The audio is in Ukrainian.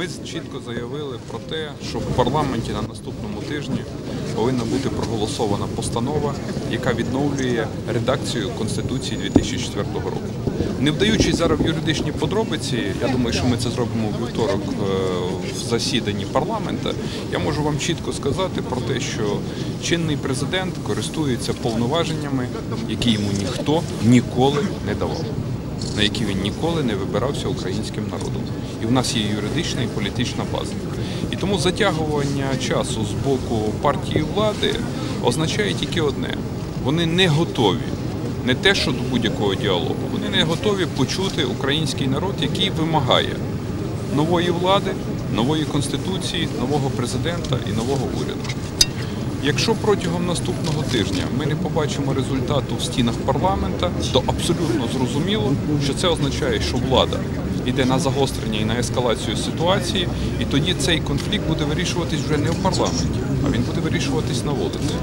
Ми чітко заявили про те, що в парламенті на наступному тижні повинна бути проголосована постанова, яка відновлює редакцію Конституції 2004 року. Не вдаючись зараз в юридичні подробиці, я думаю, що ми це зробимо у вівторок е, в засіданні парламента. Я можу вам чітко сказати про те, що чинний президент користується повноваженнями, які йому ніхто ніколи не давав на які він ніколи не вибирався українським народом. І в нас є юридична і політична база. І тому затягування часу з боку партії влади означає тільки одне: вони не готові. Не те, що до будь-якого діалогу, вони не готові почути український народ, який вимагає нової влади, нової конституції, нового президента і нового уряду. Якщо протягом наступного тижня ми не побачимо результату в стінах парламента, то абсолютно зрозуміло, що це означає, що влада йде на загострення і на ескалацію ситуації, і тоді цей конфлікт буде вирішуватись вже не в парламенті, а він буде вирішуватись на вулиці.